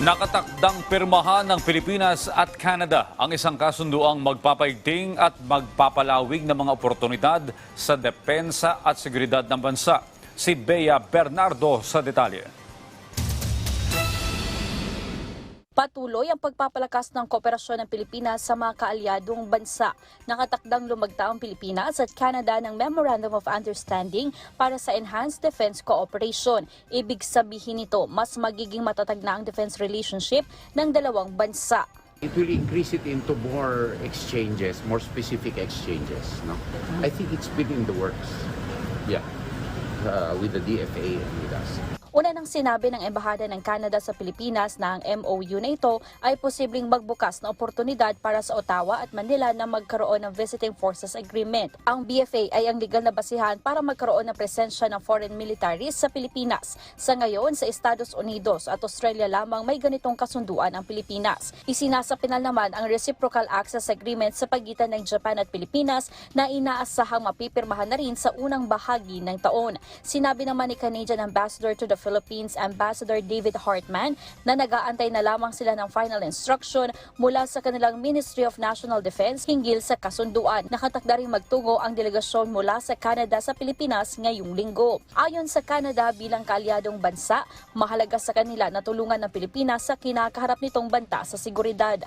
Nakatakdang pirmahan ng Pilipinas at Canada ang isang kasunduang magpapaigting at magpapalawig ng mga oportunidad sa depensa at seguridad ng bansa. Si Bea Bernardo sa detalye. Patuloy ang pagpapalakas ng kooperasyon ng Pilipinas sa mga kaalyadong bansa. Nakatakdang lumagta ang Pilipinas at Canada ng Memorandum of Understanding para sa Enhanced Defense Cooperation. Ibig sabihin nito, mas magiging matatag na ang defense relationship ng dalawang bansa. It will increase it into more exchanges, more specific exchanges. No, I think it's been in the works. Yeah, uh, with the DFA and with us. Una nang sinabi ng Embahada ng Canada sa Pilipinas na ang MOU na ito ay posibleng magbukas na oportunidad para sa Ottawa at Manila na magkaroon ng Visiting Forces Agreement. Ang BFA ay ang legal na basihan para magkaroon ng presensya ng foreign militaries sa Pilipinas. Sa ngayon, sa Estados Unidos at Australia lamang may ganitong kasunduan ang Pilipinas. Isinasapinal naman ang Reciprocal Access Agreement sa pagitan ng Japan at Pilipinas na inaasahang mapipirmahan na rin sa unang bahagi ng taon. Sinabi naman ni Canadian Ambassador to the Philippines Ambassador David Hartman na nag-aantay na lamang sila ng final instruction mula sa kanilang Ministry of National Defense hinggil sa kasunduan. Nakatakda rin magtungo ang delegasyon mula sa Canada sa Pilipinas ngayong linggo. Ayon sa Canada bilang kaalyadong bansa, mahalaga sa kanila na tulungan ng Pilipinas sa kinakaharap nitong banta sa seguridad.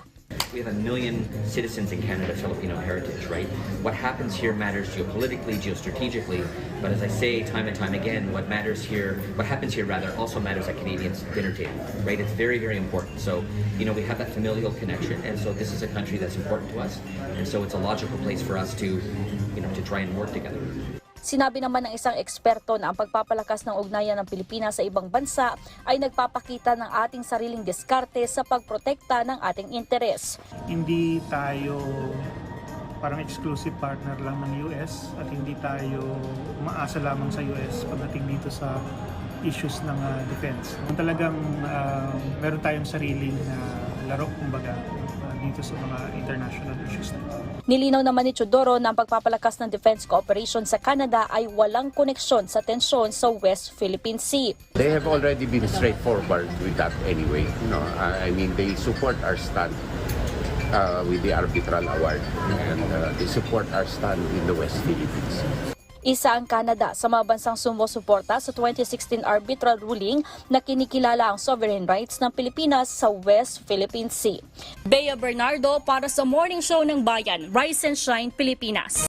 We have a million citizens in Canada, Filipino heritage, right? What happens here matters geopolitically, geostrategically, but as I say time and time again, what matters here, what happens here rather, also matters at Canadians' dinner table, right? It's very, very important. So, you know, we have that familial connection, and so this is a country that's important to us, and so it's a logical place for us to, you know, to try and work together. Sinabi naman ng isang eksperto na ang pagpapalakas ng ugnayan ng Pilipinas sa ibang bansa ay nagpapakita ng ating sariling diskarte sa pagprotekta ng ating interes. hindi tayo parang exclusive partner lang ng US at hindi tayo umaasa lamang sa US pagdating dito sa issues ng ah, defense. Kung talagang ah, meron tayong sariling ah, laro kumbaga ah, dito sa mga international issues na ito. Nilinaw naman ni Chodoro na ang pagpapalakas ng defense cooperation sa Canada ay walang koneksyon sa tensyon sa West Philippine Sea. They have already been straightforward with that anyway. I I mean, they support our stand uh, with the arbitral award, and uh, they support our stand in the West Philippines. Isa ang Canada sa mga bansang sumusuporta sa 2016 arbitral ruling na kinikilala ang sovereign rights ng Pilipinas sa West Philippine Sea. Bea Bernardo para sa Morning Show ng Bayan, Rise and Shine, Pilipinas.